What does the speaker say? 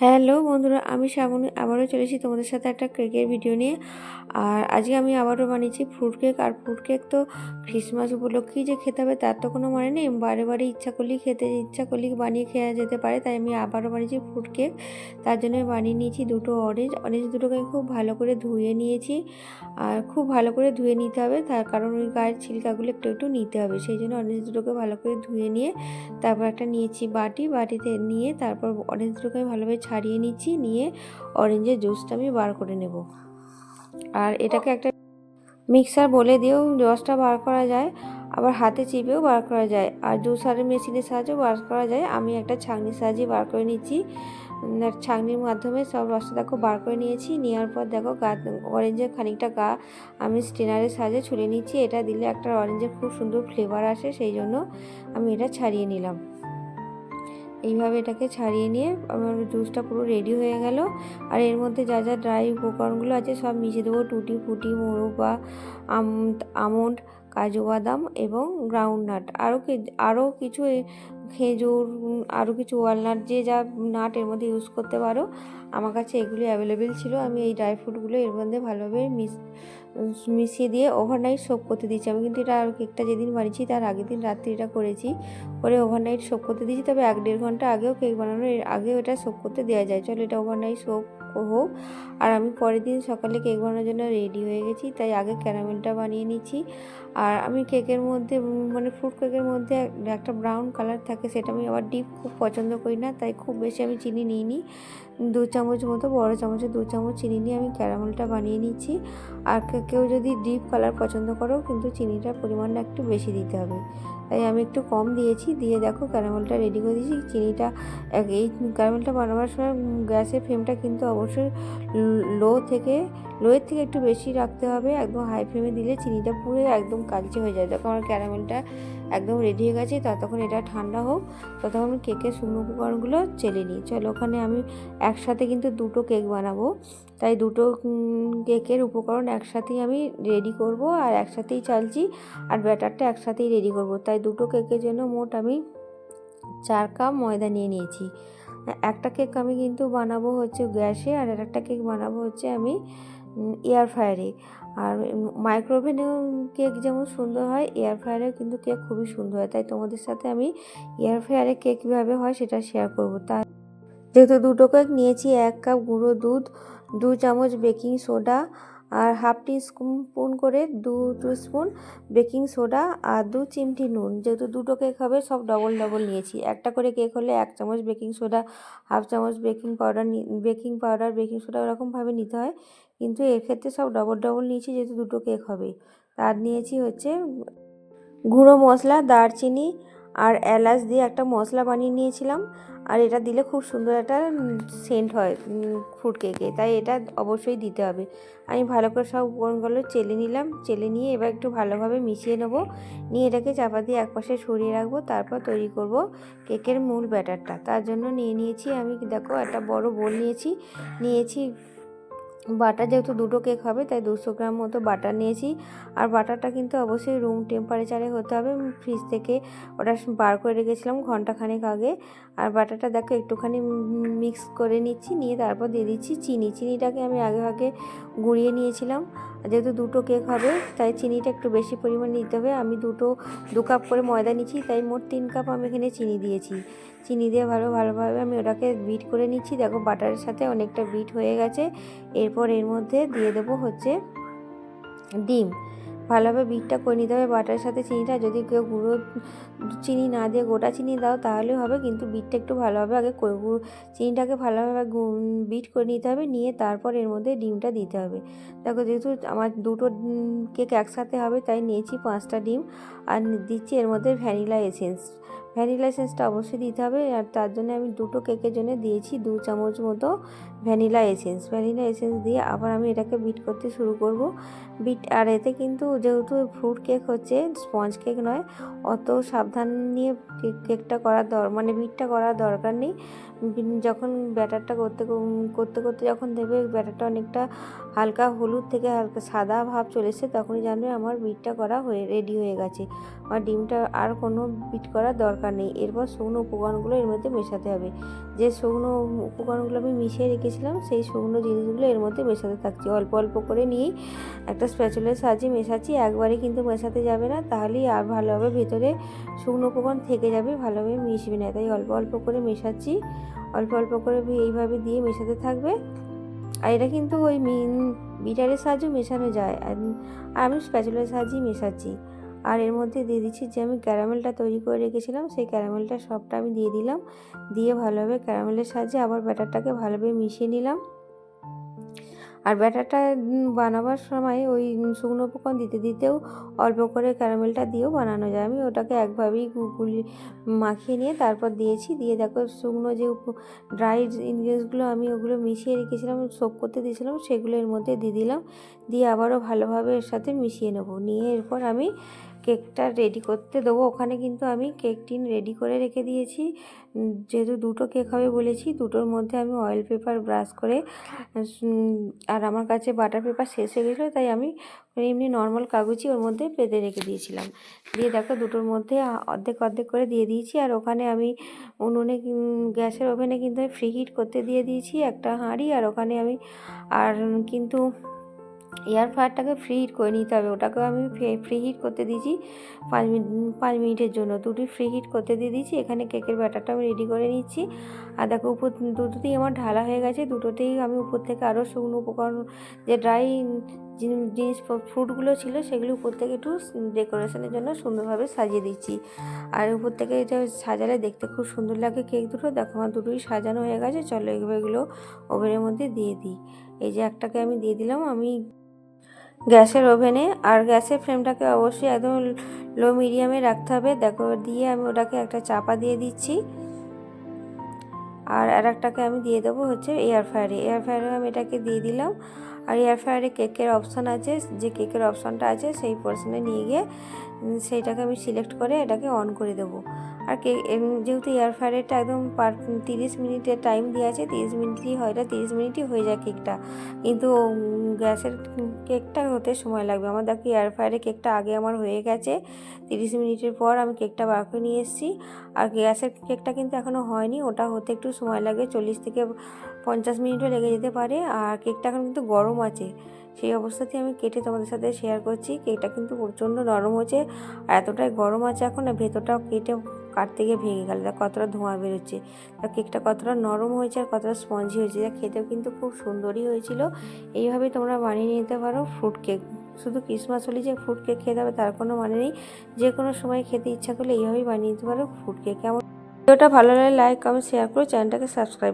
Hello বন্ধুরা, আমি শ্রাবণী। আবারও চলেছি তোমাদের সাথে একটা কেকের ভিডিও নিয়ে। আর আজকে আমি আবারও বানিয়েছি ফ্রুট কেক আর ফ্রুট কেক তো ক্রিসমাস উপলক্ষেই যে খেতে হবে, তার তো কোনো মানে নেই। বারে বারে ইচ্ছা করলেই খেতে, ইচ্ছা করলেই বানিয়ে খেয়ে যেতে পারে। তাই আমি আবারও বানিয়েছি ফ্রুট কেক তার জন্য বানিয়ে নিয়েছি দুটো অরেঞ্জ অরেঞ্জ দুটোকে খুব ভালো করে ধুয়ে নিয়েছি। আর খুব ভালো করে ধুয়ে নিতে হবে। তার কারণ ওই গায়ের ছিলকাগুলো একটু একটু নিতে হবে। সেই জন্য অরেঞ্জ দুটোকে ভালো করে ধুয়ে নিয়ে তারপর একটা নিয়েছি বাটি। বাটিতে নিয়ে তারপর অরেঞ্জ দুটোকে ভালোভাবে ছাড়িয়ে নিচ্ছি, নিয়ে অরেঞ্জের জুসটা আমি বার করে নেব। আর এটাকে একটা মিক্সার বলে দিয়েও রসটা বার করা যায়, আবার হাতে চিপেও বার করা যায়। আর জুসারের মেশিনের সাহায্যেও বার করা যায়। আমি একটা ছাঁকনির সাহায্যে বার করে নিচ্ছি। ছাঁকনির মাধ্যমে সব রসটা দেখো বার করে নিয়েছি। নেওয়ার পর দেখো গা অরেঞ্জের খানিকটা গা আমি স্টেনারের সাহায্যে ছুলে নিচ্ছি। এটা দিলে একটা অরেঞ্জের খুব সুন্দর ফ্লেভার আসে, সেই জন্য আমি এটা ছাড়িয়ে নিলাম। এইভাবে এটাকে ছাড়িয়ে নিয়ে আমার জুসটা পুরো রেডি হয়ে গেল। আর এর মধ্যে যা যা ড্রাই উপকরণগুলো আছে সব মিশিয়ে দেবো। টুটি ফুটি মোরব্বা আমন্ড, কাজু বাদাম এবং গ্রাউন্ড নাট আরও কি, আরও কিছু খেজুর আরও কিছু ওয়ালনাট, যে যা নাট এর মধ্যে ইউজ করতে পারো, আমার কাছে এগুলি অ্যাভেলেবেল ছিল। আমি এই ড্রাই ফ্রুটগুলো এর মধ্যে ভালোভাবে মিস মিশিয়ে দিয়ে ওভারনাইট সোপ করতে দিয়েছি। আমি কিন্তু এটা আর কেকটা যেদিন বানিয়েছি, তার আগের দিন রাত্রি এটা করেছি। করে ওভারনাইট সোপ করতে দিয়েছি, তবে এক দেড় ঘণ্টা আগেও কেক বানানোর আগেও এটা সোপ করতে দেওয়া যায়। চলো এটা ওভারনাইট সোপ হোক। আর আমি পরের দিন সকালে কেক বানানোর জন্য রেডি হয়ে গেছি, তাই আগে ক্যারামেলটা বানিয়ে নিচ্ছি। আর আমি কেকের মধ্যে মানে ফ্রুট কেকের মধ্যে একটা ব্রাউন কালার থাকে, সেটা আমি আবার ডিপ খুব পছন্দ করি না, তাই খুব বেশি আমি চিনি নিইনি। দু চামচ মতো, বড় চামচে দু চামচ চিনি নিয়ে আমি ক্যারামেলটা বানিয়ে নিচ্ছি। আর কেউ যদি ডিপ কালার পছন্দ করো, কিন্তু চিনিটার পরিমাণটা একটু বেশি দিতে হবে। তাই আমি একটু কম দিয়েছি। দিয়ে দেখো ক্যারামেলটা রেডি করে দিয়েছি। চিনিটা এই ক্যারামেলটা বানাবার সময় গ্যাসের ফ্লেমটা কিন্তু অবশ্যই লো থেকে লোয়ের থেকে একটু বেশি রাখতে হবে। একদম হাই ফ্লেমে দিলে চিনিটা পুরো একদম কালচে হয়ে যায়। দেখো আমার ক্যারামেলটা একদম রেডি হয়ে গেছে, ততক্ষণ এটা ঠান্ডা হোক। ততক্ষণ কেকের শুকনো উপকরণগুলো চেলে নিই। চলো ওখানে আমি একসাথে কিন্তু দুটো কেক বানাবো। তাই দুটো কেকের উপকরণ একসাথেই আমি রেডি করব আর একসাথেই চালছি আর ব্যাটারটা একসাথেই রেডি করব। তাই দুটো কেকের জন্য মোট আমি চার কাপ ময়দা নিয়ে নিয়েছি। একটা কেক আমি কিন্তু বানাবো হচ্ছে গ্যাসে আর একটা কেক বানাবো হচ্ছে আমি এয়ার ফ্রায়ারে আর মাইক্রোওভেনেও কেক যেমন সুন্দর হয়, এয়ার ফ্রায়ারেও কিন্তু কেক খুবই সুন্দর হয়। তাই তোমাদের সাথে আমি এয়ার ফ্রায়ারে কেক কীভাবে হয় সেটা শেয়ার করব। তা যেহেতু দুটো কেক নিয়েছি, এক কাপ গুঁড়ো দুধ, দু চামচ বেকিং সোডা আর হাফ টি স্পুন করে দু টু স্পুন বেকিং সোডা আর দু চিমটি নুন। যেহেতু দুটো কেক হবে, সব ডবল ডবল নিয়েছি। একটা করে কেক হলে এক চামচ বেকিং সোডা, হাফ চামচ baking powder baking powder, baking soda ওরকমভাবে নিতে হয়। কিন্তু এক্ষেত্রে সব ডবল ডবল নিয়েছি যেহেতু দুটো কেক হবে। তার নিয়েছি হচ্ছে গুঁড়ো মশলা, দারচিনি আর এলাচ দিয়ে একটা মশলা বানিয়ে নিয়েছিলাম। আর এটা দিলে খুব সুন্দর একটা সেন্ট হয় ফ্রুট কেকে তাই এটা অবশ্যই দিতে হবে। আমি ভালো করে সব উপকরণগুলো চেলে নিলাম, চেলে নিয়ে এবার একটু ভালোভাবে মিশিয়ে নেব। নিয়ে এটাকে চাপা দিয়ে একপাশে সরিয়ে রাখব, তারপর তৈরি করব কেকের মূল ব্যাটারটা তার জন্য নিয়ে নিয়েছি আমি, দেখো একটা বড় বোল নিয়েছি। নিয়েছি বাটার যেহেতু দুটো কেক হবে, তাই দুশো গ্রাম মতো বাটার নিয়েছি। আর বাটারটা কিন্তু অবশ্যই রুম টেম্পারেচারে হতে হবে। ফ্রিজ থেকে ওটা বার করে রেখেছিলাম ঘন্টাখানেক আগে। আর বাটারটা দেখো একটুখানি মিক্স করে নিচ্ছি, নিয়ে তারপর দিয়ে দিচ্ছি চিনি। চিনিটাকে আমি আগে আগে গুঁড়িয়ে নিয়েছিলাম। যেহেতু দুটো কেক হবে, তাই চিনিটা একটু বেশি পরিমাণে নিতে হবে। আমি দুটো, দু কাপ করে ময়দা নিচ্ছি, তাই মোট তিন কাপ আমি এখানে চিনি দিয়েছি। চিনি দিয়ে ভালো, ভালোভাবে আমি ওটাকে বিট করে নিচ্ছি। দেখো বাটারের সাথে অনেকটা বিট হয়ে গেছে। এরপর এর মধ্যে দিয়ে দেবো হচ্ছে ডিম। ভালোভাবে বিটটা করে নিতে হবে বাটারের সাথে চিনিটা। যদি কেউ গুঁড়ো চিনি না দিয়ে গোটা চিনি দাও তাহলে হবে। কিন্তু বিটটা একটু ভালোভাবে আগে গুঁড়ো চিনিটাকে ভালোভাবে বিট করে নিতে হবে। নিয়ে তারপর এর মধ্যে ডিমটা দিতে হবে। দেখো, যেহেতু আমার দুটো কেক একসাথে হবে, তাই নিয়েছি পাঁচটা ডিম। আর দিচ্ছি এর মধ্যে ভ্যানিলা এসেন্স। ভ্যানিলা এসেন্সটা অবশ্যই দিতে হবে। আর তার জন্য আমি দুটো কেকের জন্য দিয়েছি দু চামচ মতো ভ্যানিলা এসেন্স। ভ্যানিলা এসেন্স দিয়ে আবার আমি এটাকে বিট করতে শুরু করব। বিট, আর এতে কিন্তু যেহেতু ফ্রুট কেক হচ্ছে, স্পঞ্জ কেক নয়, অত সাবধান নিয়ে কেক, কেকটা করার দর মানে বিটটা করার দরকার নেই। যখন ব্যাটারটা করতে করতে করতে যখন দেবে, ব্যাটারটা অনেকটা হালকা হলুদ থেকে হালকা সাদা ভাব চলে এসছে, তখনই জানবে আমার বিটটা করা হয়ে, রেডি হয়ে গেছে। আমার ডিমটা আর কোনো বিট করার দরকার নেই। এরপর শুকনো উপকরণগুলো এর মধ্যে মেশাতে হবে। যে শুকনো উপকরণগুলো আমি মিশিয়ে রেখেছিলাম সেই শুকনো জিনিসগুলো এর মধ্যে মেশাতে থাকছি। অল্প অল্প করে নিয়েই একটা স্প্যাচুলের সাহায্যে মেশাচ্ছি একবারে কিন্তু মেশাতে যাবে না, তাহলেই আর ভালোভাবে ভেতরে শুকনো উপকরণ থেকে যাবে, ভালোভাবে মিশবে না। তাই অল্প অল্প করে মেশাচ্ছি, অল্প অল্প করে এইভাবে দিয়ে মেশাতে থাকবে। আর এটা কিন্তু ওই মিন বিটারের সাহায্যে মেশানো যায়। আর আমি স্প্যাচুলার সাহায্যেই মেশাচ্ছি। আর এর মধ্যে দিয়ে দিচ্ছি যে আমি ক্যারামেলটা তৈরি করে রেখেছিলাম, সেই ক্যারামেলটা সবটা আমি দিয়ে দিলাম। দিয়ে ভালোভাবে ক্যারামেলের সাহায্যে আবার ব্যাটারটাকে ভালোভাবে মিশিয়ে নিলাম। আর ব্যাটারটা বানাবার সময় ওই শুকনো উপকরণ দিতে দিতেও অল্প করে ক্যারামেলটা দিয়েও বানানো যায়। আমি ওটাকে একভাবেই গুলি, মাখিয়ে নিয়ে তারপর দিয়েছি। দিয়ে দেখো শুকনো যে ড্রাই ইনগ্রিডিয়েন্টসগুলো আমি ওগুলো মিশিয়ে রেখেছিলাম সোপ করতে দিয়েছিলাম, সেগুলো এর মধ্যে দিয়ে দিলাম। দিয়ে আবারও ভালোভাবে এর সাথে মিশিয়ে নেব। নিয়ে এরপর আমি কেকটা রেডি করতে দেবো। ওখানে কিন্তু আমি কেক টিন রেডি করে রেখে দিয়েছি। যেহেতু দুটো কেক হবে বলেছি, দুটোর মধ্যে আমি অয়েল পেপার ব্রাশ করে আর আমার কাছে বাটার পেপার শেষ হয়ে গেছিল, তাই আমি এমনি নর্মাল কাগজই ওর মধ্যে বেঁধে রেখে দিয়েছিলাম। দিয়ে দেখো দুটোর মধ্যে অর্ধেক অর্ধেক করে দিয়ে দিয়েছি, আর ওখানে আমি উনুনে গ্যাসের ওভেনে কিন্তু আমি ফ্রি হিট করতে দিয়ে দিয়েছি একটা হাঁড়ি, আর ওখানে আমি, আর কিন্তু এয়ার ফ্রায়ারটাকে ফ্রি হিট করে নিতে হবে। ওটাকেও আমি ফ্রি হিট করতে দিয়েছি পাঁচ মিনিট পাঁচ মিনিটের জন্য। দুটি ফ্রি হিট করতে দিয়ে দিয়েছি। এখানে কেকের ব্যাটারটা আমি রেডি করে নিচ্ছি। আর দেখো উপর, দুটোতেই আমার ঢালা হয়ে গেছে। দুটোতেই আমি উপর থেকে আরও শুকনো উপকরণ, যে ড্রাই জিনিস ফ্রুটগুলো ছিল, সেগুলো উপর থেকে একটু ডেকোরেশনের জন্য সুন্দরভাবে সাজিয়ে দিচ্ছি। আর উপর থেকে এটা সাজালে দেখতে খুব সুন্দর লাগে কেক দুটো। দেখো আমার দুটোই সাজানো হয়ে গেছে। চলো এগুলো ওভেনের মধ্যে দিয়ে দিই। এই যে একটাকে আমি দিয়ে দিলাম। আমি গ্যাসের ওভেনে, আর গ্যাসের ফ্লেমটাকে অবশ্যই একদম লো মিডিয়ামে রাখতে হবে। দেখো, দিয়ে আমি ওটাকে একটা চাপা দিয়ে দিচ্ছি। আর আর একটাকে আমি দিয়ে দেবো হচ্ছে এয়ার ফ্রায়ারে এয়ার ফ্রায়ারে আমি এটাকে দিয়ে দিলাম। আর এয়ার ফ্রায়ারে কেকের অপশান আছে, যে কেকের অপশানটা আছে, সেই পোর্শনে নিয়ে গিয়ে সেইটাকে আমি সিলেক্ট করে এটাকে অন করে দেবো। আর কেক যেহেতু এয়ার ফ্রায়ারটা একদম পার, তিরিশ মিনিটের টাইম দেওয়া আছে, তিরিশ মিনিটই হয়, এটা তিরিশ মিনিটই হয়ে যায় কেকটা কিন্তু গ্যাসের কেকটা হতে সময় লাগবে। আমার দেখো এয়ার ফ্রায়ারে কেকটা আগে আমার হয়ে গেছে, তিরিশ মিনিটের পর আমি কেকটা বার করে নিয়ে এসেছি। আর গ্যাসের কেকটা কিন্তু এখনও হয়নি, ওটা হতে একটু সময় লাগে, চল্লিশ থেকে পঞ্চাশ মিনিটও লেগে যেতে পারে আর কেকটা এখন কিন্তু গরম আছে। সেই অবস্থাতেই আমি কেটে তোমাদের সাথে শেয়ার করছি। কেকটা কিন্তু প্রচণ্ড নরম হয়েছে আর এতটাই গরম আছে এখন আর ভেতরটাও কেটে কাটতে গিয়ে ভেঙে গেল। দেখ কতটা ধোঁয়া বেরোচ্ছে। তা কেকটা কতটা নরম হয়েছে আর কতটা স্পঞ্জি হয়েছে। যা খেতেও কিন্তু খুব সুন্দরই হয়েছিল। এইভাবেই তোমরা বানিয়ে নিতে পারো ফ্রুট কেক শুধু ক্রিসমাস হলে যে ফ্রুট কেক খেতে হবে তার কোনো মানে নেই। যে কোনো সময় খেতে ইচ্ছা করলে এইভাবেই বানিয়ে নিতে পারো ফ্রুট কেক কেমন? ভিডিওটা ভালো লাগলে লাইক কমেন্ট শেয়ার করো। চ্যানেলটাকে সাবস্ক্রাইব